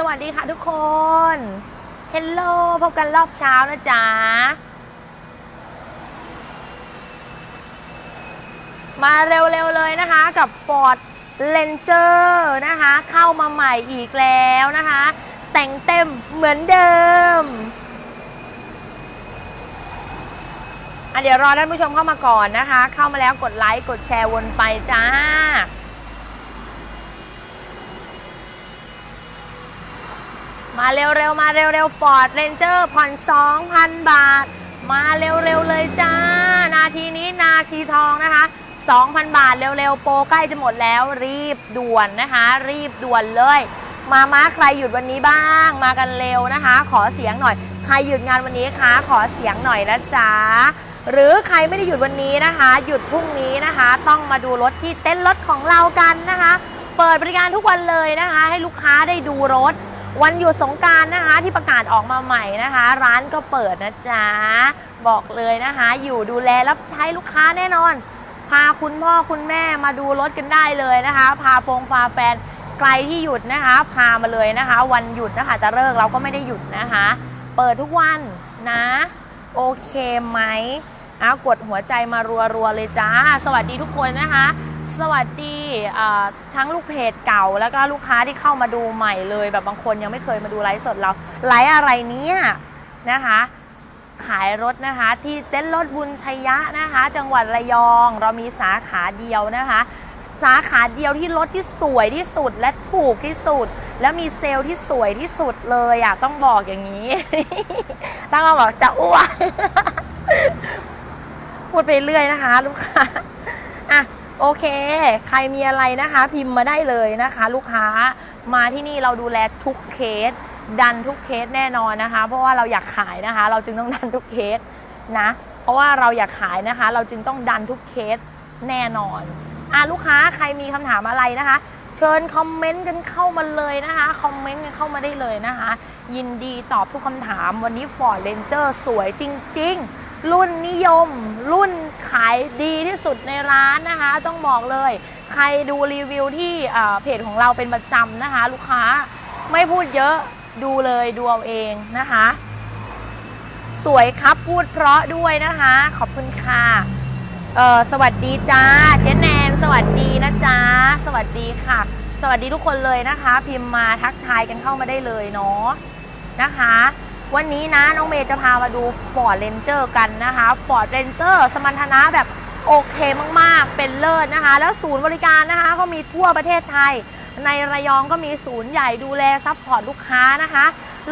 สวัสดีค่ะทุกคนเฮลโลพบกันรอบเช้านะจ๊ะ มาเร็วๆเลยนะคะกับ Ford Ranger นะคะ เข้ามาใหม่อีกแล้วนะคะ แต่งเต็มเหมือนเดิมอะเดี๋ยวรอท่านผู้ชมเข้ามาก่อนนะคะ เข้ามาแล้วกดไลค์ กดแชร์วนไปจ้า มาเร็วๆ มาเร็วๆ Ford Ranger ผ่อน 2,000 บาท มาเร็วๆ เลยจ้า นาทีนี้นาทีทองนะคะ 2,000 บาทเร็วๆ โปรใกล้จะหมดแล้วรีบด่วนนะคะ รีบด่วนเลย มามาใครหยุดวันนี้บ้าง มากันเร็วนะคะ ขอเสียงหน่อย ใครหยุดงานวันนี้คะ ขอเสียงหน่อยนะจ๊ะหรือใครไม่ได้หยุดวันนี้นะคะ หยุดพรุ่งนี้นะคะ ต้องมาดูรถที่เต้นรถของเรากันนะคะ เปิดบริการทุกวันเลยนะคะ ให้ลูกค้าได้ดูรถ วันหยุดสงการนะคะที่ประกาศออกมาใหม่นะคะ ร้านก็เปิดนะจ๊ะ บอกเลยนะคะ อยู่ดูแลรับใช้ลูกค้าแน่นอน พาคุณพ่อคุณแม่มาดูรถกันได้เลยนะคะ พาฟงพาแฟนไกลที่หยุดนะคะ พามาเลยนะคะ วันหยุดนะคะจะเลิกเราก็ไม่ได้หยุดนะคะ เปิดทุกวันนะ โอเคไหมอะกดหัวใจมารัวๆเลยจ้า สวัสดีทุกคนนะคะ สวัสดีทั้งลูกเพจเก่าแล้วก็ลูกค้าที่เข้ามาดูใหม่เลย แบบบางคนยังไม่เคยมาดูไลฟ์สดเราไลฟ์อะไรเนี่ยนะคะ ขายรถนะคะที่เต้นท์รถบุญชัยยะนะคะ จังหวัดระยองเรามีสาขาเดียวนะคะ สาขาเดียวที่รถที่สวยที่สุดและถูกที่สุด แล้วมีเซลล์ที่สวยที่สุดเลยอะต้องบอกอย่างนี้ ต้องมาบอกจะอ้วนพูดไปเรื่อยนะคะ ลูกค้า โอเค ใครมีอะไรนะคะ พิมพ์มาได้เลยนะคะ ลูกค้ามาที่นี่เราดูแลทุกเคส ดันทุกเคสแน่นอนนะคะ เพราะว่าเราอยากขายนะคะ เราจึงต้องดันทุกเคสนะ เพราะว่าเราอยากขายนะคะ เราจึงต้องดันทุกเคสแน่นอนอะลูกค้าใครมีคำถามอะไรนะคะ เชิญคอมเมนต์กันเข้ามาเลยนะคะคอมเมนต์กันเข้ามาได้เลยนะคะ ยินดีตอบทุกคำถามวันนี้ Ford Ranger สวยจริง ๆ รุ่นนิยม รุ่นขายดีที่สุดในร้านนะคะ ต้องบอกเลย ใครดูรีวิวที่เพจของเราเป็นประจำนะคะ ลูกค้าไม่พูดเยอะดูเลยดูเอาเองนะคะ สวยครับพูดเพราะด้วยนะคะ ขอบคุณค่ะสวัสดีจ้าเจ๊แนนสวัสดีนะจ๊ะสวัสดีค่ะ สวัสดีทุกคนเลยนะคะ พิมพ์มาทักทายกันเข้ามาได้เลยเนาะนะคะ วันนี้นะน้องเมย์จะพามาดู Ford Ranger กันนะคะ Ford Ranger สมรรถนะแบบโอเคมากๆ เป็นเลิศนะคะ แล้วศูนย์บริการนะคะก็มีทั่วประเทศไทย ในระยองก็มีศูนย์ใหญ่ดูแลซัพพอร์ตลูกค้านะคะ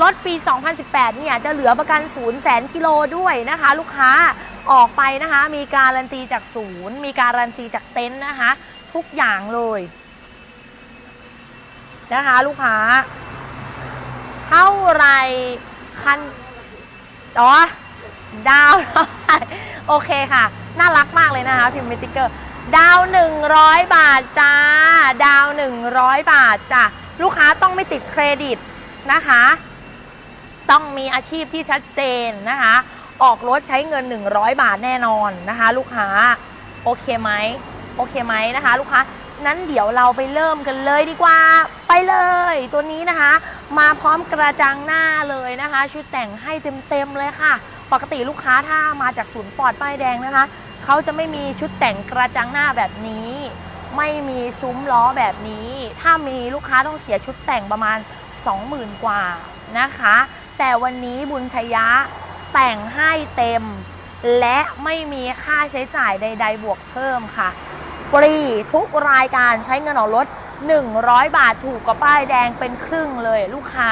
รถปี 2018 เนี่ยจะเหลือประกันศูนย์แสนกิโลด้วยนะคะ ลูกค้าออกไปนะคะ มีการันตีจากศูนย์ มีการันตีจากเต็นท์นะคะ ทุกอย่างเลยนะคะ ลูกค้า เท่าไหร คันอ๋อดาว โอเคค่ะ น่ารักมากเลยนะคะ พิมพ์มิติกเกอร์ ดาว 100 บาทจ้า ดาว 100 บาทจ้ะลูกค้าต้องไม่ติดเครดิตนะคะ ต้องมีอาชีพที่ชัดเจนนะคะ ออกรถใช้เงิน 100 บาทแน่นอนนะคะ ลูกค้า โอเคไหมโอเคไหมนะคะ ลูกค้า นั้นเดี๋ยวเราไปเริ่มกันเลยดีกว่า ไปเลย ตัวนี้นะคะ มาพร้อมกระจังหน้าเลยนะคะ ชุดแต่งให้เต็มๆเลยค่ะ ปกติลูกค้าถ้ามาจากศูนย์ฟอร์ดป้ายแดงนะคะเขาจะไม่มีชุดแต่งกระจังหน้าแบบนี้ ไม่มีซุ้มล้อแบบนี้ ถ้ามีลูกค้าต้องเสียชุดแต่งประมาณ 20,000 กว่านะคะ แต่วันนี้บุญชยะแต่งให้เต็ม และไม่มีค่าใช้จ่ายใด ๆ บวกเพิ่มค่ะ ฟรีทุกรายการใช้เงินออกรถ 100 บาทถูกกว่าป้ายแดงเป็นครึ่งเลยลูกค้า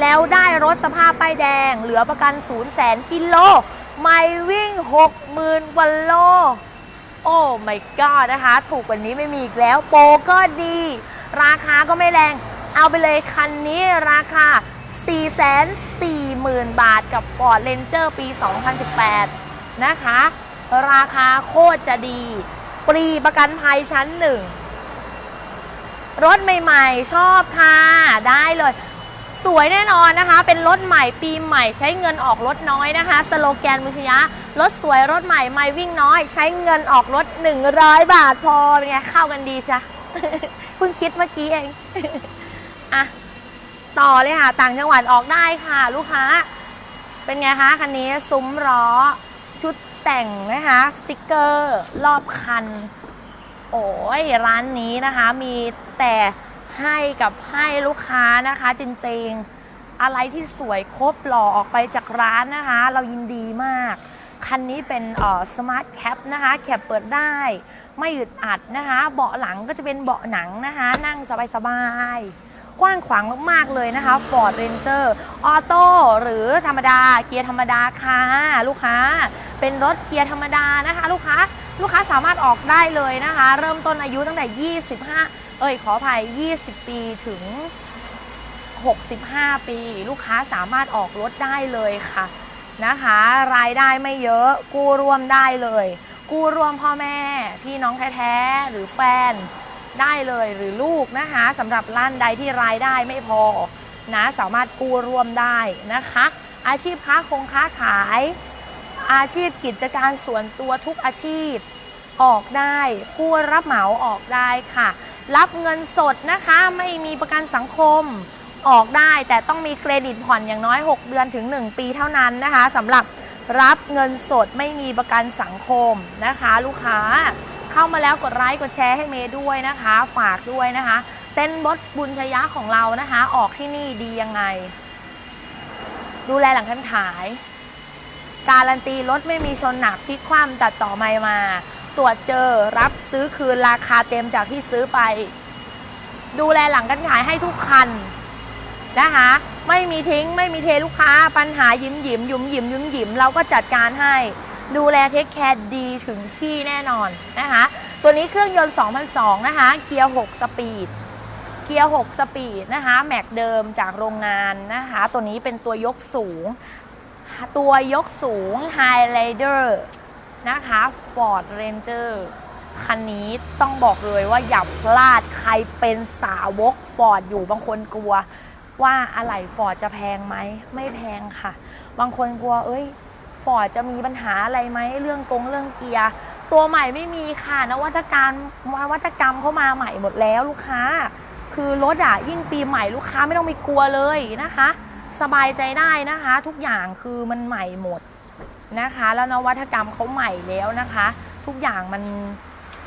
แล้วได้รถสภาพป้ายแดง เหลือประกัน 0 0 0 0 0กิโลไม่วิ่ง 60,000กว่าโล โอ้ my god นะคะ ถูกกว่านี้ไม่มีอีกแล้ว โปรก็ดี ราคาก็ไม่แรง เอาไปเลยคันนี้ราคา 440,000 บาทกับ Ford Ranger ปี 2018 นะคะ ราคาโคตรจะดี ฟรีประกันภัยชั้นหนึ่งรถใหม่ๆ ชอบค่ะ ได้เลย สวยแน่นอนนะคะ เป็นรถใหม่ปีใหม่ใช้เงินออกรถน้อยนะคะ สโลแกนมุชยะรถสวยรถใหม่ไม่วิ่งน้อย ใช้เงินออกรถ 100 บาทพอเป็นไงเข้ากันดีจ้ะเพิ่งคิดเมื่อกี้เองอะต่อเลยค่ะ ต่างจังหวัดออกได้ค่ะ ลูกค้า เป็นไงคะคันนี้ซุ้มล้อชุด แต่งนะคะสติกเกอร์รอบคัน โอ้ยร้านนี้นะคะมีแต่ให้กับให้ลูกค้านะคะ จริงๆอะไรที่สวยครบหล่อออกไปจากร้านนะคะ เรายินดีมาก คันนี้เป็นเอ่อสมาร์ทแคปนะคะแคปเปิดได้ ไม่อึดอัดนะคะ เบาะหลังก็จะเป็นเบาะหนังนะคะ นั่งสบายๆ กว้างขวางมากๆเลยนะคะ Ford Ranger ออโต้หรือธรรมดาเกียร์ธรรมดาค่ะลูกค้า เป็นรถเกียร์ธรรมดานะคะ ลูกค้าลูกค้าสามารถออกได้เลยนะคะ เริ่มต้นอายุตั้งแต่ 25 เอ้ยขออภัย 20 ปีถึง 65 ปี ลูกค้าสามารถออกรถได้เลยค่ะนะคะ รายได้ไม่เยอะกู้ร่วมได้เลย กู้ร่วมพ่อแม่ พี่น้องแท้ๆหรือแฟน ได้เลยหรือลูกนะคะสำหรับร้านใดที่รายได้ไม่พอนะสามารถกู้ร่วมได้นะคะ อาชีพค้าคงค้าขาย อาชีพกิจการส่วนตัวทุกอาชีพออกได้ผู้รับเหมาออกได้ค่ะ รับเงินสดนะคะไม่มีประกันสังคมออกได้ แต่ต้องมีเครดิตผ่อนอย่างน้อย 6 เดือนถึง 1 ปีเท่านั้นนะคะสำหรับรับเงินสดไม่มีประกันสังคมนะคะ ลูกค้า เข้ามาแล้วกดไลค์กดแชร์ให้เมย์ด้วยนะคะ ฝากด้วยนะคะ เต้นบดบุญชยะของเรานะคะ ออกที่นี่ดียังไง ดูแลหลังการขาย การันตีรถไม่มีชนหนักพลิกคว่ำตัดต่อไม่มา ตรวจเจอรับซื้อคืนราคาเต็มจากที่ซื้อไป ดูแลหลังการขายให้ทุกคันนะคะไม่มีทิ้งไม่มีเทลูกค้าปัญหายิ้มยิมยุ่มยิมยิ้มยิมเราก็จัดการให้ ดูแลเทคแคร์ดีถึงที่แน่นอนนะคะ ตัวนี้เครื่องยนต์ 2002 นะคะ เกียร์ 6 สปีด เกียร์ 6 สปีดนะคะ แม็กเดิมจากโรงงานนะคะ ตัวนี้เป็นตัวยกสูง ตัวยกสูง Highlander นะคะ Ford Ranger คันนี้ต้องบอกเลยว่าอย่าพลาดใครเป็นสาวก Ford อยู่บางคนกลัวว่าอะไหล่ฟอร์ดจะแพงไหมไม่แพงค่ะ บางคนกลัวเอ้ย ฟอร์ดจะมีปัญหาอะไรไหมเรื่องกงเรื่องเกียร์ตัวใหม่ไม่มีค่ะนวัตกรรมนวัตกรรมเข้ามาใหม่หมดแล้วลูกค้า คือรถอะยิ่งปีใหม่ลูกค้าไม่ต้องไปกลัวเลยนะคะ สบายใจได้นะคะ ทุกอย่างคือมันใหม่หมดนะคะ แล้วนวัตกรรมเขาใหม่แล้วนะคะ ทุกอย่างมัน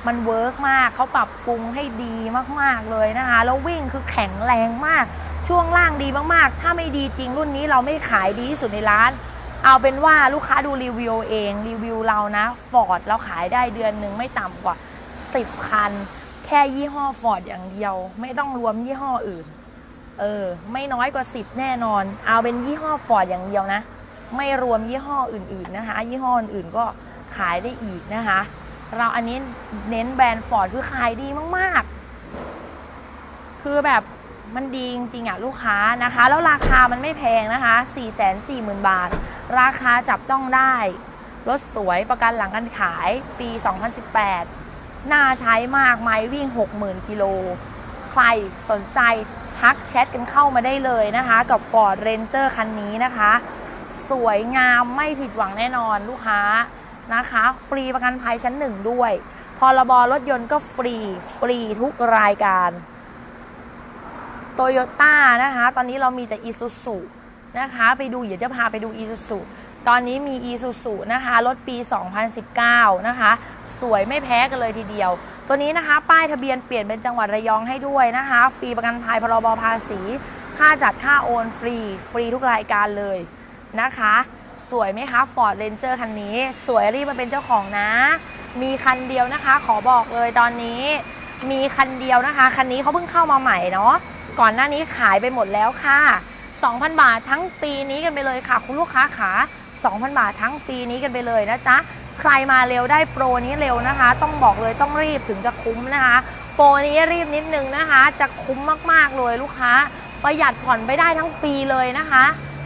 มันเวิร์กมากเขาปรับปรุงให้ดีมากๆเลยนะคะ แล้ววิ่งคือแข็งแรงมาก ช่วงล่างดีมากๆ ถ้าไม่ดีจริงรุ่นนี้เราไม่ขายดีที่สุดในร้าน เอาเป็นว่าลูกค้าดูรีวิวเองรีวิวเรานะฟอร์ดเราขายได้เดือนหนึ่งไม่ต่ำกว่า 10 คัน แค่ยี่ห้อฟอร์ดอย่างเดียว ไม่ต้องรวมยี่ห้ออื่น เออ ไม่น้อยกว่า 10 แน่นอน เอาเป็นยี่ห้อฟอร์ดอย่างเดียวนะ ไม่รวมยี่ห้ออื่นๆนะคะ ยี่ห้ออื่นก็ขายได้อีกนะคะ เราอันนี้เน้นแบรนด์ฟอร์ดคือขายดีมากๆ คือแบบ มันดีจริงๆอะลูกค้านะคะ แล้วราคามันไม่แพงนะคะ 4 4 0 0 0 0 บาท ราคาจับต้องได้ รถสวยประกันหลังการขายปี 2018 น่าใช้มากไหมวิ่ง 60,000 กิโล ใครสนใจทักแชทกันเข้ามาได้เลยนะคะ กับ Ford Ranger คันนี้นะคะ สวยงามไม่ผิดหวังแน่นอนลูกค้านะคะ ฟรีประกันภัยชั้นหนึ่งด้วยพรบรถยนต์ก็ฟรี ฟรีทุกรายการ โตโยต้านะคะ ตอนนี้เรามีแต่อีซูซูนะคะ ไปดูเดี๋ยวจะพาไปดูอีซูซูตอนนี้มีอีซูซูนะคะรถปี 2019 นะคะ สวยไม่แพ้กันเลยทีเดียว ตัวนี้นะคะ ป้ายทะเบียนเปลี่ยนเป็นจังหวัดระยองให้ด้วยนะคะ ฟรีประกันภัยพรบภาษี ค่าจัดค่าโอนฟรี ฟรีทุกรายการเลยนะคะ สวยไหมคะ Ford Ranger คันนี้ สวยรีบมาเป็นเจ้าของนะ มีคันเดียวนะคะ ขอบอกเลยตอนนี้ มีคันเดียวนะคะ คันนี้เขาเพิ่งเข้ามาใหม่เนาะ ก่อนหน้านี้ขายไปหมดแล้วค่ะ 2,000 บาททั้งปีนี้กันไปเลยค่ะ คุณลูกค้าขา 2,000 บาททั้งปีนี้กันไปเลยนะจ๊ะใครมาเร็วได้โปรนี้เร็วนะคะ ต้องบอกเลยต้องรีบถึงจะคุ้มนะคะ โปรนี้รีบนิดนึงนะคะ จะคุ้มมากๆเลยลูกค้า ประหยัดผ่อนไปได้ทั้งปีเลยนะคะ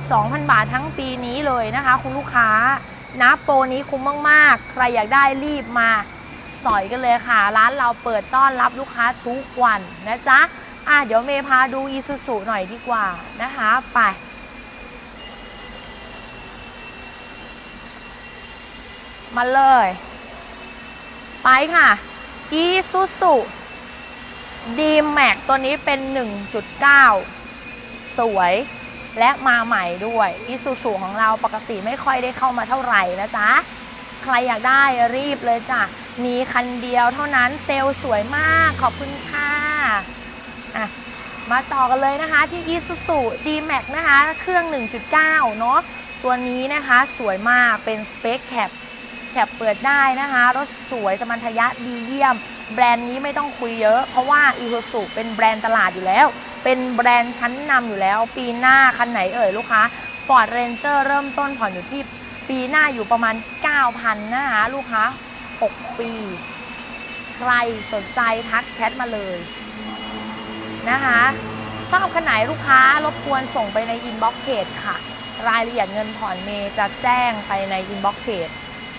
2,000 บาททั้งปีนี้เลยนะคะ คุณลูกค้านะโปรนี้คุ้มมากๆ ใครอยากได้รีบมาสอยกันเลยค่ะ ร้านเราเปิดต้อนรับลูกค้าทุกวันนะจ๊ะ อะเดี๋ยวเมย์พาดูอีซูซูหน่อยดีกว่านะคะ ไป มาเลย ไปค่ะอีซูซูดีแม็กตัวนี้เป็น 1.9 สวยและมาใหม่ด้วยอีซูซูของเราปกติไม่ค่อยได้เข้ามาเท่าไหร่นะจ๊ะ ใครอยากได้รีบเลยจ้ะ มีคันเดียวเท่านั้นเซลล์สวยมากขอบคุณค่ะ อะมาต่อกันเลยนะคะที่ Isuzu D-Max นะคะ เครื่อง 1.9 เนาะตัวนี้นะคะสวยมากเป็นสเปคแคปแคปเปิดได้นะคะ รถสวยสมรรถยะดีเยี่ยม แบรนด์นี้ไม่ต้องคุยเยอะ เพราะว่า Isuzu เป็นแบรนด์ตลาดอยู่แล้ว เป็นแบรนด์ชั้นนำอยู่แล้ว ปีหน้าคันไหนเอ่ยลูกค้า Ford Ranger เริ่มต้นผ่อนอยู่ที่ปีหน้าอยู่ประมาณ 9,000 นะคะลูกค้า 6 ปี ใครสนใจทักแชทมาเลย นะคะชอบขนาดลูกค้ารบกวนส่งไปในอินบ็อกเพจค่ะ รายละเอียดเงินผ่อนเมย์จะแจ้งไปในอินบ็อกเพจ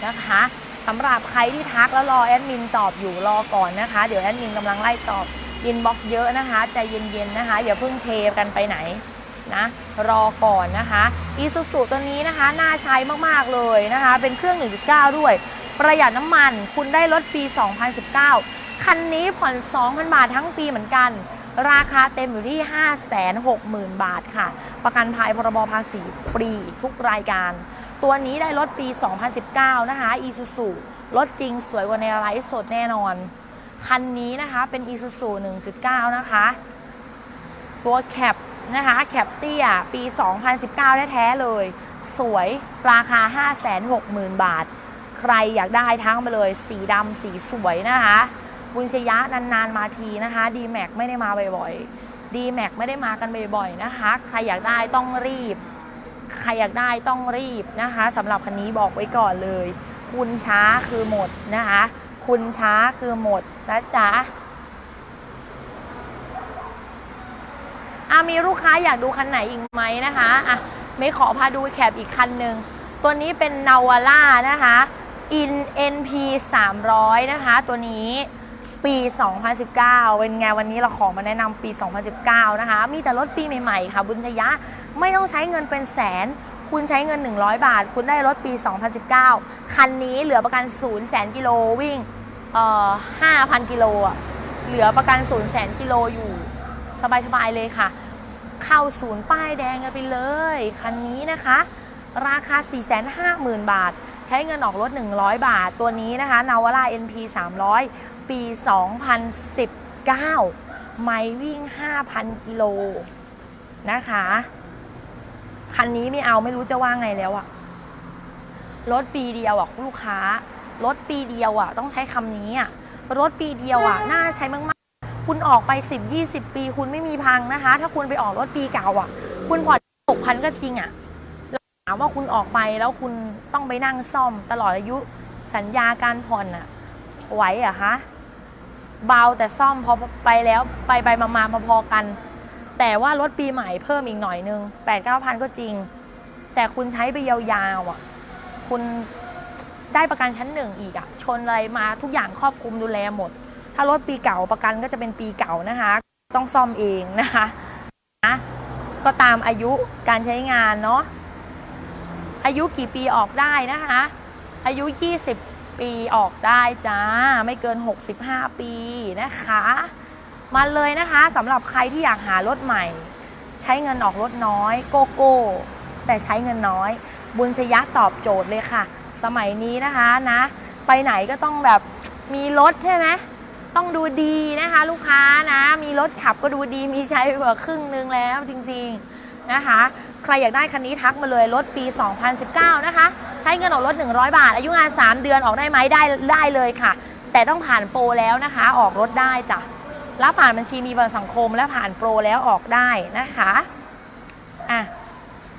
นะคะสำหรับใครที่ทักแล้วรอแอดมินตอบอยู่รอก่อนนะคะ เดี๋ยวแอดมินกำลังไล่ตอบอินบ็อกเยอะนะคะใจเย็นๆนะคะอย่าเพิ่งเทกันไปไหนนะรอก่อนนะคะอีซูซูตัวนี้นะคะน่าใช้มากๆเลยนะคะ เป็นเครื่อง 1.9 ด้วย ประหยัดน้ำมันคุณได้รถปี 2019 คันนี้ผ่อน 2,000 บาททั้งปีเหมือนกัน ราคาเต็มอยู่ที่ 560,000 บาทค่ะ ประกันภัยพรบภาษีฟรีทุกรายการ ตัวนี้ได้รถปี 2019 นะคะ Isuzu รถจริงสวยกว่าในไลฟ์สดแน่นอน คันนี้นะคะเป็น Isuzu 1.9 นะคะ ตัวแคปนะคะแคปเตี้ยปี 2019 แท้ๆเลย สวยราคา 560,000 บาท ใครอยากได้ทั้งไปเลย สีดำสีสวยนะคะ บุญชยะนานๆมาทีนะคะ d m a x ไม่ได้มาบ่อยๆ d m a x ไม่ได้มากันบ่อยๆนะคะ ใครอยากได้ต้องรีบ ใครอยากได้ต้องรีบนะคะสำหรับคันนี้บอกไว้ก่อนเลย คุณช้าคือหมดนะคะ คุณช้าคือหมดนะจ๊ะอะมีลูกค้าอยากดูคันไหนอีกไหมนะคะอะไม่ขอพาดูแคปอีกคันหนึ่งตัวนี้เป็นนาวาร่านะคะ in NP 300 นะคะ ตัวนี้ ปี 2019 เป็นไงวันนี้เราขอมาแนะนำปี 2019 นะคะ มีแต่รถปีใหม่ๆ ค่ะ บุญชยะ ไม่ต้องใช้เงินเป็นแสน คุณใช้เงิน 100 บาท คุณได้รถปี 2019 คันนี้เหลือประกัน 0 0 0 0 0กิโลวิ่ง เอ่อ 5,000 กิโลอะเหลือประกัน 0 0 0 0 0กิโลอยู่ สบายๆ เลยค่ะ เข้าศูนย์ป้ายแดงกันไปเลย คันนี้นะคะ ราคา 450,000 บาท ใช้เงินออกรถ 100 บาท ตัวนี้นะคะนาวาร่า NP 300 ปี 2019 ไม่วิ่ง 5,000 กิโลนะคะ คันนี้ไม่เอาไม่รู้จะว่าไงแล้วอะรถปีเดียวอะลูกค้ารถปีเดียวอะต้องใช้คำนี้อะรถปีเดียวอะน่าใช้มากๆ คุณออกไป 10 20 ปี คุณไม่มีพังนะคะ ถ้าคุณไปออกรถปีเก่าอะคุณผ่อน6,000 ก็จริงอะถามว่าคุณออกไปแล้วคุณต้องไปนั่งซ่อมตลอดอายุสัญญาการผ่อนอะไหวอะคะ เบาแต่ซ่อมพอไปแล้วไปไปมามาพอๆกัน แต่ว่ารถปีใหม่เพิ่มอีกหน่อยนึง8ปดเก้าพันก็จริง แต่คุณใช้ไปยาวๆอะ คุณได้ประกันชั้นหนึ่งอีกอะ ชนอะไรมาทุกอย่างครอบคลุมดูแลหมด ถ้ารถปีเก่าประกันก็จะเป็นปีเก่านะคะ ต้องซ่อมเองนะคะนะก็ตามอายุการใช้งานเนาะอายุกี่ปีออกได้นะคะ อายุ 20 ปีออกได้จ้า ไม่เกิน 65 ปีนะคะ มาเลยนะคะสำหรับใครที่อยากหารถใหม่ ใช้เงินออกรถน้อย โกโก้ แต่ใช้เงินน้อย บุญชยะตอบโจทย์เลยค่ะ สมัยนี้นะคะนะ ไปไหนก็ต้องแบบมีรถใช่ไหมต้องดูดีนะคะ ลูกค้านะ มีรถขับก็ดูดีมีใช้ไปกว่าครึ่งนึงแล้วจริงๆนะคะ ใครอยากได้คันนี้ทักมาเลยรถปี 2019 นะคะ ใช้เงินออกรถ 100 บาท อายุงาน 3 เดือนออกได้ไหมได้ได้เลยค่ะ แต่ต้องผ่านโปรแล้วนะคะ ออกรถได้จ้ะแล้วผ่านบัญชีมีประกันสังคมและผ่านโปรแล้วออกได้นะคะอะ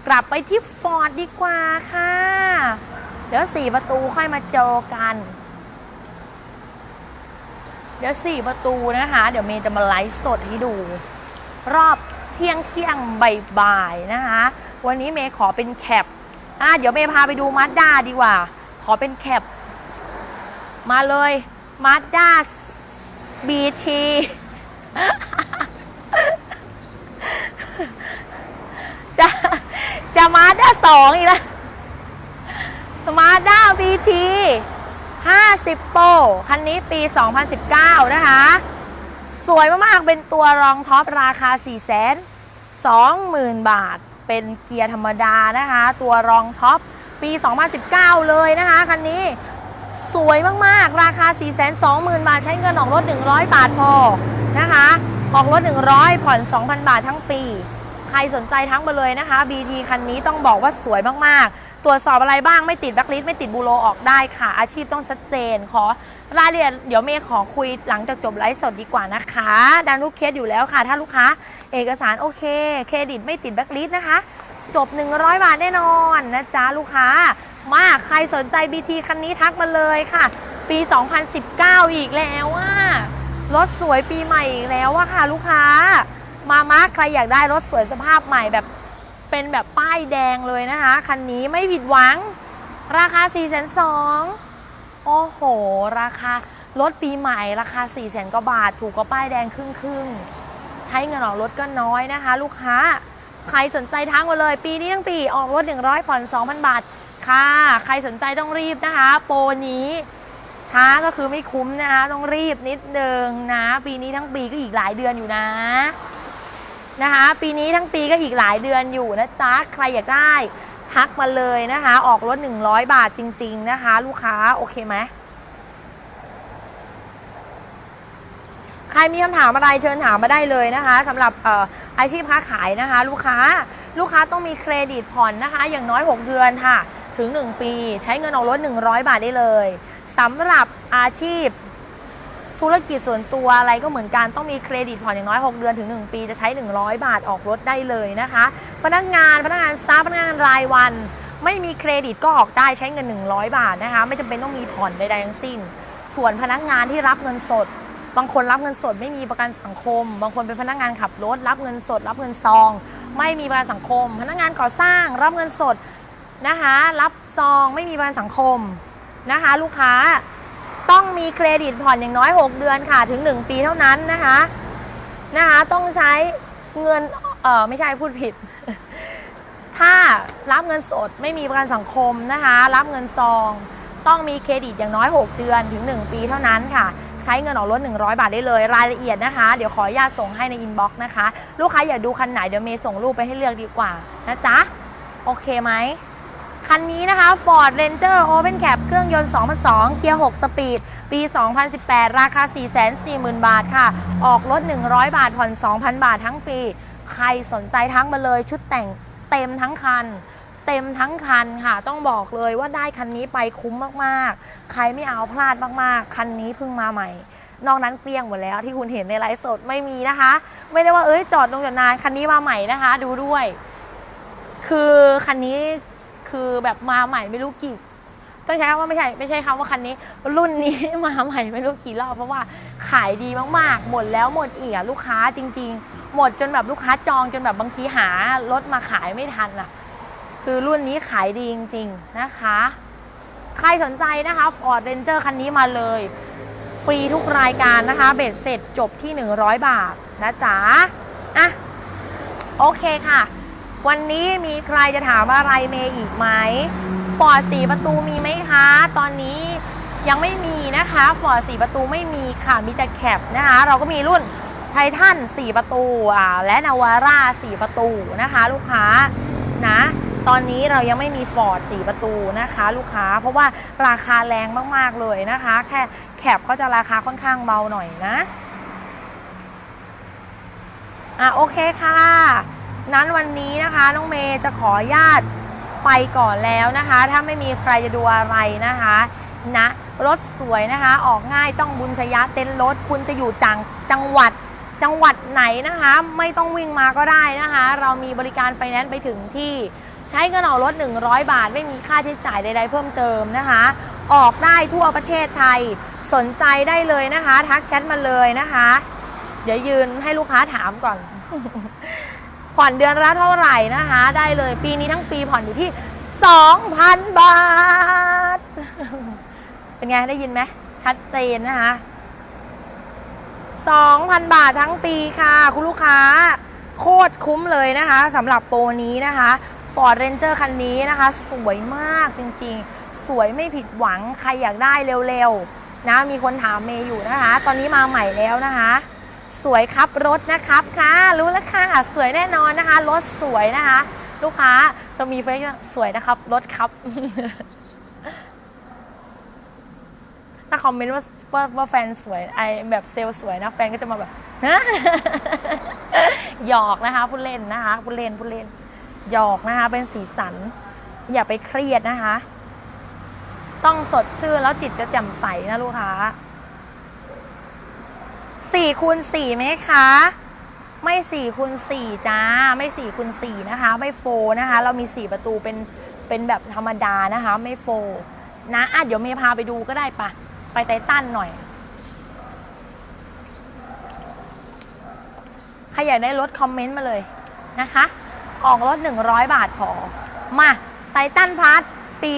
กลับไปที่ฟอร์ดดีกว่าค่ะ เดี๋ยวสี่ประตูค่อยมาเจอกัน เดี๋ยวสี่ประตูนะคะ เดี๋ยวเมย์จะมาไลฟ์สดให้ดู รอบเที่ยงเที่ยงบ่ายๆนะคะ วันนี้เมย์ขอเป็นแคป อะเดี๋ยวเมย์พาไปดูมาสด้าดีกว่า ขอเป็นแคป มาเลยมาสด้าบีทีจะจะมาสด้าสองอีกแล้วมาสด้าบีที50โปรคันนี้ปี 2019 นะคะ สวยมากๆ เป็นตัวรองท็อปราคา4 0 0 0 0 20,000 บาท เป็นเกียร์ธรรมดานะคะ ตัวรองท็อปปี 2019 เลยนะคะคันนี้สวยมากๆ ราคา 420,000 บาท ใช้เงินออกรถ 100 บาทพอนะคะ ออกรถ 100 ผ่อน 2,000 บาททั้งปี ใครสนใจทั้งมาเลยนะคะ BT คันนี้ต้องบอกว่าสวยมากๆ ตรวจสอบอะไรบ้างไม่ติดแบ็คลิสต์ไม่ติดบูโรออกได้ค่ะ อาชีพต้องชัดเจนขอ รายละเอียดเดี๋ยวเมย์ขอคุยหลังจากจบไลฟ์สดดีกว่านะคะดันทุกเคสอยู่แล้วค่ะ ถ้าลูกค้าเอกสารโอเค เครดิตไม่ติดแบล็คลิสต์นะคะ จบ 100 บาทแน่นอนนะจ๊ะลูกค้า มาใครสนใจ BT คันนี้ทักมาเลยค่ะ ปี 2019 อีกแล้วว่ารถสวยปีใหม่อีกแล้วว่าค่ะ ลูกค้า มามาใครอยากได้รถสวยสภาพใหม่แบบเป็นแบบป้ายแดงเลยนะคะ คันนี้ไม่ผิดหวัง ราคา 4 2 0 0 0 โอ้โห ราคารถปีใหม่ราคา4 0 0 0 0กว่าบาท ถูกกว่าป้ายแดงครึ่งครึ่งๆใช้เงินออกรถก็น้อยนะคะ ลูกค้า ใครสนใจทั้งมาเลย ปีนี้ทั้งปีออกรถ 100ผ่อน2,000 บาท ค่ะ ใครสนใจต้องรีบนะคะ โปรนี้ช้าก็คือไม่คุ้มนะคะ ต้องรีบนิดนึงนะ ปีนี้ทั้งปีก็อีกหลายเดือนอยู่นะนะคะ ปีนี้ทั้งปีก็อีกหลายเดือนอยู่นะจ๊ะใครอยากได้ ทักมาเลยนะคะ ออกรถ 100 บาทจริง ๆ นะคะ ลูกค้าโอเคไหมใครมีคำถามอะไรเชิญถามมาได้เลยนะคะสำหรับอออาชีพค้าขายนะคะ ลูกค้าลูกค้าต้องมีเครดิตผ่อนนะคะ อย่างน้อย 6 เดือนค่ะ ถึง 1 ปี ใช้เงินออกรถ 100 บาทได้เลยสำหรับอาชีพ ธุรกิจส่วนตัวอะไรก็เหมือนกันต้องมีเครดิตผ่อนอย่างน้อย 6 เดือนถึง 1 ปีจะใช้ 100 บาทออกรถได้เลยนะคะ พนักงานพนักงานซับพนักงานรายวัน ไม่มีเครดิตก็ออกได้ใช้เงิน 100 บาทนะคะ ไม่จำเป็นต้องมีผ่อนใดๆทั้งสิ้น ส่วนพนักงานที่รับเงินสด บางคนรับเงินสด ไม่มีประกันสังคม บางคนเป็นพนักงานขับรถ รับเงินสด รับเงินซอง ไม่มีประกันสังคม พนักงานก่อสร้าง รับเงินสดนะคะ รับซองไม่มีประกันสังคมนะคะ ลูกค้า ต้องมีเครดิตผ่อนอย่างน้อย 6 เดือนค่ะถึง 1 ปีเท่านั้นนะคะนะคะ ต้องใช้เงินเออไม่ใช่พูดผิด ถ้ารับเงินสดไม่มีประกันสังคมนะคะ รับเงินซอง ต้องมีเครดิตอย่างน้อย 6 เดือนถึง 1 ปีเท่านั้นค่ะ ใช้เงินออกรถ 100 บาทได้เลย รายละเอียดนะคะ เดี๋ยวขออนุญาตส่งให้ในอินบ็อกซ์นะคะ ลูกค้าอยากดูคันไหนเดี๋ยวเมย์ส่งรูปไปให้เลือกดีกว่านะจ๊ะ โอเคไหม คันนี้นะคะ Ford Ranger Open Cap เครื่องยนต์ 2002 เกียร์ 6 สปีด ปี 2018 ราคา 440,000 บาทค่ะ ออกรถ 100 บาท ผ่อน 2,000 บาททั้งปี ใครสนใจทั้งมาเลย ชุดแต่งเต็มทั้งคัน เต็มทั้งคันค่ะ ต้องบอกเลยว่าได้คันนี้ไปคุ้มมากๆ ใครไม่เอาพลาดมากๆ คันนี้เพิ่งมาใหม่ นอกนั้นเกลี้ยงหมดแล้วที่คุณเห็นในไลฟ์สดไม่มีนะคะ ไม่ได้ว่าเอ้ยจอดลงจอดนานคันนี้มาใหม่นะคะ ดูด้วย คือคันนี้ คือแบบมาใหม่ไม่รู้กี่ต้องใช้คำว่าไม่ใช่ไม่ใช่คำว่าคันนี้ รุ่นนี้มาใหม่ไม่รู้กี่รอบเพราะว่าขายดีมากๆ หมดแล้วหมดอีกอะลูกค้าจริง ๆ หมดจนแบบลูกค้าจองจนแบบบางทีหารถมาขายไม่ทันอะ คือรุ่นนี้ขายดีจริง ๆนะคะ ใครสนใจนะคะ Ford Ranger คันนี้มาเลย ฟรีทุกรายการนะคะ เบ็ดเสร็จจบที่ 100 บาทนะจ๊ะอะโอเคค่ะ วันนี้มีใครจะถามอะไรเมย์อีกไหมฟอร์ดสีประตูมีไหมคะ ตอนนี้ยังไม่มีนะคะฟอร์ดสีประตูไม่มีค่ะมีแต่แคปนะคะ เราก็มีรุ่นไททัน4ประตูอ่าและนาวาร่า4ประตูนะคะ ลูกค้านะตอนนี้เรายังไม่มีฟอร์ด4ประตูนะคะ ลูกค้าเพราะว่าราคาแรงมากๆเลยนะคะ แค่แคปเขาจะราคาค่อนข้างเบาหน่อยนะอะโอเคค่ะ นั้นวันนี้นะคะน้องเมย์จะขอญาตไปก่อนแล้วนะคะ ถ้าไม่มีใครจะดูอะไรนะคะนะรถสวยนะคะ ออกง่ายต้องบุญชยะเต้นรถคุณจะอยู่จังจังหวัดจังหวัดไหนนะคะ ไม่ต้องวิ่งมาก็ได้นะคะ เรามีบริการไฟแนนซ์ไปถึงที่ใช้เงินออกรถ 100 บาท ไม่มีค่าใช้จ่ายใด ๆ เพิ่มเติมนะคะ ออกได้ทั่วประเทศไทยสนใจได้เลยนะคะ ทักแชทมาเลยนะคะ เดี๋ยวยืนให้ลูกค้าถามก่อน ผ่อนเดือนละเท่าไหร่นะคะ ได้เลยปีนี้ทั้งปีผ่อนอยู่ที่ 2,000 บาท เป็นไงได้ยินไหมชัดเจนนะคะ 2,000 บาททั้งปีค่ะ คุณลูกค้า โคตรคุ้มเลยนะคะสำหรับโปรนี้นะคะ Ford Ranger คันนี้นะคะ สวยมากจริงๆ สวยไม่ผิดหวังใครอยากได้เร็วๆนะมีคนถามเมย์อยู่นะคะ ตอนนี้มาใหม่แล้วนะคะ สวยครับรถนะครับค่ะรู้แล้วค่ะสวยแน่นอนนะคะ รถสวยนะคะ ลูกค้าจะมีเฟซสวยนะครับ รถครับ ถ้าคอมเมนต์ว่าว่าว่าแฟนสวยไอแบบเซลสวยนะแฟนก็จะมาแบบฮะหยอกนะคะพูดเล่นนะคะพูดเล่นพูดเล่นหยอกนะคะ เป็นสีสัน อย่าไปเครียดนะคะ ต้องสดชื่นแล้วจิตจะแจ่มใสนะลูกค้า สี่คูณสี่ไหมคะ ไม่สี่คูณสี่จ้า ไม่สี่คูณสี่นะคะ ไม่โฟนะคะ เรามีสี่ประตูเป็น เป็นแบบธรรมดานะคะ ไม่โฟนะอะเดี๋ยวเมย์พาไปดูก็ได้ปะ ไปไททันหน่อย ใครอยากได้รถคอมเมนต์มาเลยนะคะ ออกรถ 100 บาทพอ มาไททันพัทปี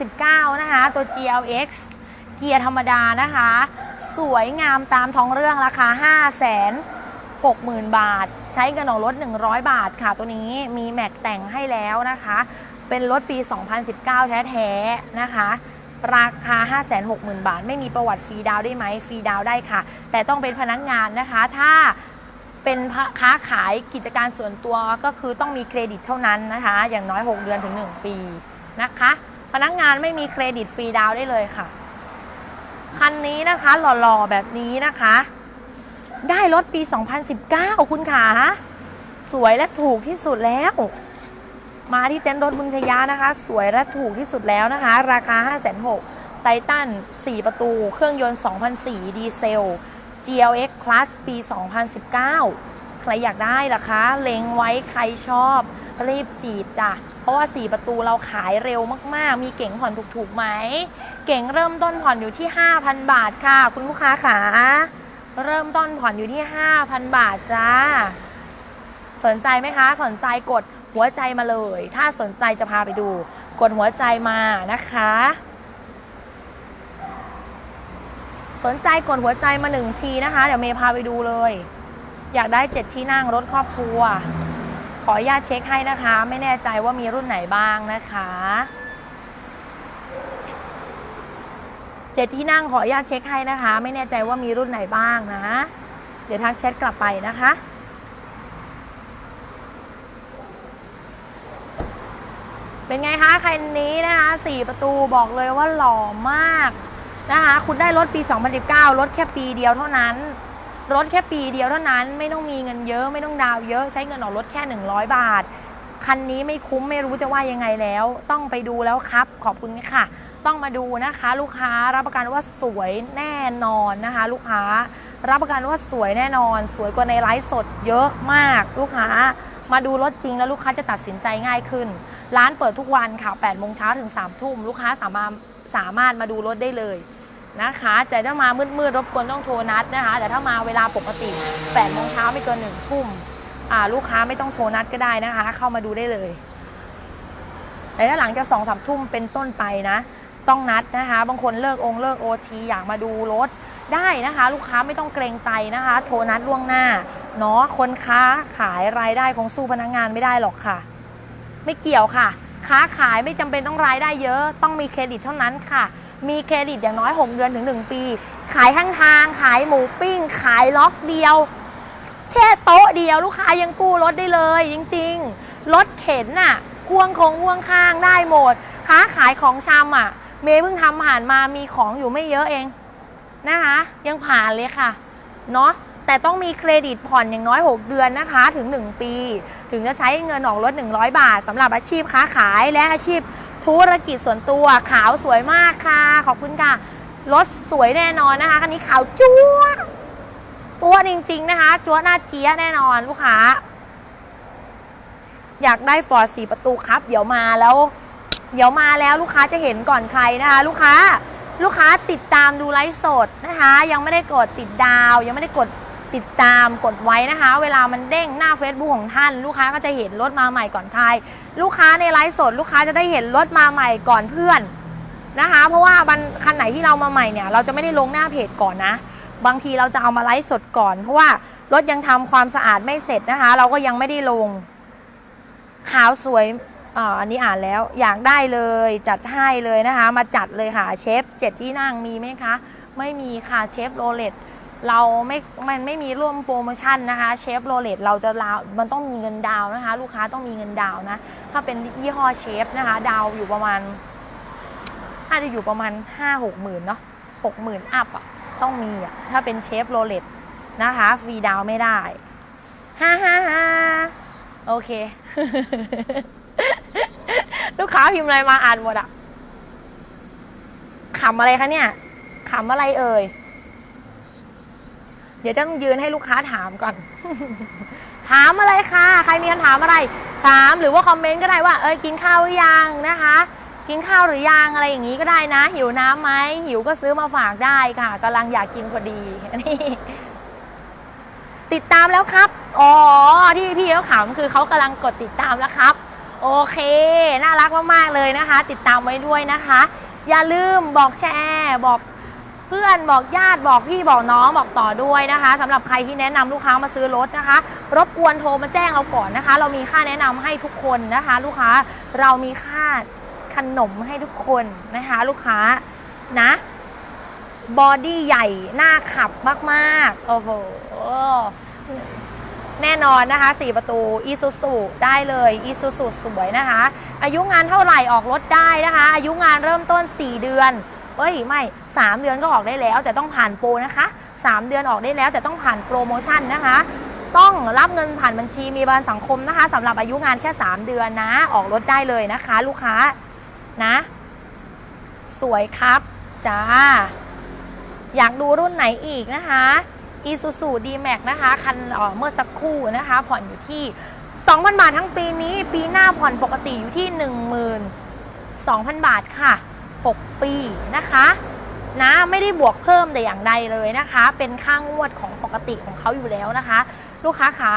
2019 นะคะ ตัว GLX เกียร์ธรรมดานะคะ สวยงามตามท้องเรื่องราคา 5 0 0 0 0 60,000 บาท ใช้เงินออกรถ 100 บาทค่ะ ตัวนี้มีแม็กแต่งให้แล้วนะคะ เป็นรถปี 2019 แท้ๆนะคะ ราคา 560,000 บาท ไม่มีประวัติฟรีดาวได้ไหมฟรีดาวได้ค่ะ แต่ต้องเป็นพนักงานนะคะ ถ้าเป็นค้าขายกิจการส่วนตัวก็คือต้องมีเครดิตเท่านั้นนะคะ อย่างน้อย 6 เดือนถึง 1 ปีนะคะ พนักงานไม่มีเครดิตฟรีดาวได้เลยค่ะ คันนี้นะคะ หล่อๆแบบนี้นะคะ ได้รถปี 2019 คุณขาสวยและถูกที่สุดแล้ว มาที่เต็นท์รถบุญชยานะคะ สวยและถูกที่สุดแล้วนะคะ ราคา 5 6 0 0 0ไททัน 4 ประตู เครื่องยนต์ 2004 ดีเซล GLX Plus ปี 2019 ใครอยากได้ล่ะคะ เล็งไว้ใครชอบ รีบจีบจ้ะ เพราะว่า 4 ประตูเราขายเร็วมากๆ มีเก่งผ่อนถูกๆไหม เก่งเริ่มต้นผ่อนอยู่ที่ 5,000 บาทค่ะ คุณลูกค้าขาเริ่มต้นผ่อนอยู่ที่ 5,000 บาทจ้า สนใจไหมคะ สนใจกดหัวใจมาเลย ถ้าสนใจจะพาไปดู กดหัวใจมานะคะ สนใจกดหัวใจมาหนึ่งทีนะคะ เดี๋ยวเมย์พาไปดูเลย อยากได้เจ็ดที่นั่งรถครอบครัว ขออนุญาตเช็คให้นะคะ ไม่แน่ใจว่ามีรุ่นไหนบ้างนะคะเจ็ดที่นั่งขออนุญาตเช็คให้นะคะ ไม่แน่ใจว่ามีรุ่นไหนบ้างนะ เดี๋ยวทักแชทกลับไปนะคะเป็นไงคะคันนี้นะคะ4ประตูบอกเลยว่าหล่อมากนะคะ คุณได้รถปี 2019 รถแค่ปีเดียวเท่านั้น รถแค่ปีเดียวเท่านั้นไม่ต้องมีเงินเยอะไม่ต้องดาวเยอะใช้เงินออกรถแค่ 100 บาท คันนี้ไม่คุ้มไม่รู้จะว่ายังไงแล้ว ต้องไปดูแล้วครับ ขอบคุณค่ะ ต้องมาดูนะคะ ลูกค้ารับประกันว่าสวยแน่นอนนะคะ ลูกค้ารับประกันว่าสวยแน่นอน สวยกว่าในไลฟ์สดเยอะมาก ลูกค้ามาดูรถจริงแล้วลูกค้าจะตัดสินใจง่ายขึ้น ร้านเปิดทุกวันค่ะ8โมงเช้าถึง3ทุ่มลูกค้าสามารถสามารถมาดูรถได้เลย นะคะแต่ถ้ามามืดๆรบกวนต้องโทรนัดนะคะ แต่ถ้ามาเวลาปกติ8โมงเช้าไม่เกิน1ทุ่มอ่าลูกค้าไม่ต้องโทรนัดก็ได้นะคะ เข้ามาดูได้เลยแต่ถ้าหลังจากสองสามทุ่มเป็นต้นไปนะ ต้องนัดนะคะ บางคนเลิกองเลิกโอทีอยากมาดูรถได้นะคะ ลูกค้าไม่ต้องเกรงใจนะคะ โทรนัดล่วงหน้าเนาะคนค้าขายรายได้คงสู้พนักงานไม่ได้หรอกค่ะ ไม่เกี่ยวค่ะ ค้าขายไม่จำเป็นต้องรายได้เยอะ ต้องมีเครดิตเท่านั้นค่ะ มีเครดิตอย่างน้อย 6 เดือนถึง 1 ปี ขายข้างทาง ขายหมูปิ้ง ขายล็อกเดียว แค่โต๊ะเดียวลูกค้ายังกู้รถได้เลย จริงๆ รถเข็นน่ะพ่วงคงพ่วงข้างได้หมด ค้าขายของชำอะ เมย์เพิ่งทำผ่านมามีของอยู่ไม่เยอะเองนะคะ ยังผ่านเลยค่ะเนาะแต่ต้องมีเครดิตผ่อนอย่างน้อย 6 เดือนนะคะถึง 1 ปี ถึงจะใช้เงินออกรถ 100 บาทสำหรับอาชีพค้าขายและอาชีพ ธุรกิจส่วนตัวขาวสวยมากค่ะ ขอบคุณค่ะ รถสวยแน่นอนนะคะ คันนี้ขาวจั๊วตัวจริง ๆ นะคะจั๊วหน้าเจี๊ยแน่นอนลูกค้า อยากได้ฟอร์ดสีประตูครับ เดี๋ยวมาแล้ว เดี๋ยวมาแล้วลูกค้าจะเห็นก่อนใครนะคะ ลูกค้า ลูกค้าติดตามดูไลฟ์สดนะคะ ยังไม่ได้กดติดดาว ยังไม่ได้กด ติดตามกดไว้นะคะ เวลามันเด้งหน้า Facebook ของท่าน ลูกค้าก็จะเห็นรถมาใหม่ก่อนใครลูกค้าในไลฟ์สด ลูกค้าจะได้เห็นรถมาใหม่ก่อนเพื่อนนะคะ เพราะว่าบันคันไหนที่เรามาใหม่เนี่ยเราจะไม่ได้ลงหน้าเพจก่อนนะ บางทีเราจะเอามาไลฟ์สดก่อน เพราะว่ารถยังทำความสะอาดไม่เสร็จนะคะ เราก็ยังไม่ได้ลงขาวสวยอันนี้อ่านแล้วอยากได้เลยจัดให้เลยนะคะ มาจัดเลยค่ะเชฟเจ็ดที่นั่งมีไหมคะ ไม่มีค่ะเชฟโรเลต เราไม่มันไม่มีร่วมโปรโมชั่นนะคะเชฟโรเลตเราจะลาวมันต้องมีเงินดาวนะคะ ลูกค้าต้องมีเงินดาวนะถ้าเป็นยี่ห้อเชฟนะคะดาวอยู่ประมาณน่าจะอยู่ประมาณ 5 6หมื่นเนาะหกหมื่นอัพอะต้องมีอะถ้าเป็นเชฟโรเลตนะคะฟรีดาวไม่ได้ฮ่าฮ่าฮ่าโอเค ลูกค้าพิมพ์อะไรมาอ่านหมดอะขำอะไรคะเนี่ยขำอะไรเอ่ย เดี๋ยวจะต้องยืนให้ลูกค้าถามก่อน ถามอะไรคะ ใครมีคำถามอะไร ถามหรือว่าคอมเมนต์ก็ได้ว่า เอ้ยกินข้าวหรือยังนะคะ กินข้าวหรือยังอะไรอย่างนี้ก็ได้นะ หิวน้ำไหมหิวก็ซื้อมาฝากได้ค่ะกำลังอยากกินพอดีนี่ติดตามแล้วครับ อ๋อ ที่พี่เขาขำคือเขากำลังกดติดตามแล้วครับ โอเค น่ารักมากๆเลยนะคะ ติดตามไว้ด้วยนะคะ อย่าลืมบอกแชร์บอก พื่อนบอกญาติบอกพี่บอกน้องบอกต่อด้วยนะคะสำหรับใครที่แนะนำลูกค้ามาซื้อรถนะคะ รบกวนโทรมาแจ้งเราก่อนนะคะ เรามีค่าแนะนำให้ทุกคนนะคะ ลูกค้าเรามีค่าขนมให้ทุกคนนะคะ ลูกค้านะบอดี้ใหญ่หน้าขับมากๆโอ้โหแน่นอนนะคะ 4 ประตูอีซูซูได้เลยอีซูซูสวยนะคะ อายุงานเท่าไหร่ออกรถได้นะคะ อายุงานเริ่มต้น 4 เดือน เอ้ย ไม่ 3 เดือนก็ออกได้แล้ว แต่ต้องผ่านโปรนะคะ 3 เดือนออกได้แล้ว แต่ต้องผ่านโปรโมชั่นนะคะ ต้องรับเงินผ่านบัญชีมีประกันสังคมนะคะสำหรับอายุงานแค่ 3 เดือนนะ ออกรถได้เลยนะคะ ลูกค้านะ สวยครับจ้าอยากดูรุ่นไหนอีกนะคะ Isuzu D-Max นะคะคันเอ่อเมื่อสักครู่นะคะ ผ่อนอยู่ที่ 2,000 บาททั้งปีนี้ ปีหน้าผ่อนปกติอยู่ที่ 12,000 บาทค่ะ 6 ปีนะคะ นะไม่ได้บวกเพิ่มแต่อย่างใดเลยนะคะ เป็นค่างวดของปกติของเขาอยู่แล้วนะคะ ลูกค้าขา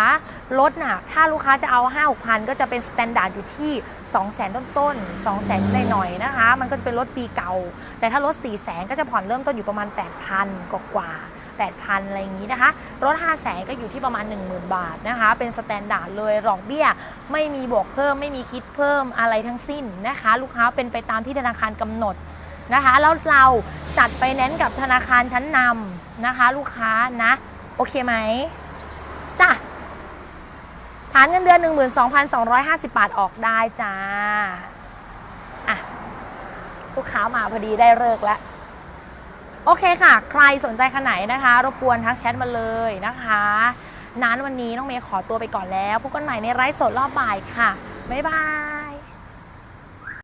รถน่ะถ้าลูกค้าจะเอา5 6พันก็จะเป็นสแตนดาร์ดอยู่ที่ 2 0 0 0 0 0 ต้นๆ2 0 0 0 0 0หน่อยๆนะคะ มันก็จะเป็นรถปีเก่า แต่ถ้ารถ 4 0 0 0 0 0 ก็จะผ่อนเริ่มต้นอยู่ประมาณ 8,000 กว่ากว่าๆ8,000 อะไรอย่างนี้นะคะ รถ 5 0 0 0 0 0ก็อยู่ที่ประมาณ 10,000 บาทนะคะ เป็นสแตนดาร์ดเลยหลอกเบี้ย ไม่มีบวกเพิ่ม ไม่มีคิดเพิ่มอะไรทั้งสิ้นนะคะ ลูกค้าเป็นไปตามที่ธนาคารกำหนด นะคะ แล้วเราจัดไปแนนกับธนาคารชั้นนำนะคะ ลูกค้านะ โอเคไหมจ้ะฐานเงินเดือน 12,250 บาทออกได้จ้าอะลูกค้ามาพอดีได้เลิกแล้วโอเคค่ะ ใครสนใจขนาดไหนนะคะ รบกวนทักแชทมาเลยนะคะ นั้นวันนี้น้องเมย์ขอตัวไปก่อนแล้วพบกันใหม่ในไลฟ์สดรอบบ่ายค่ะ บ๊ายบาย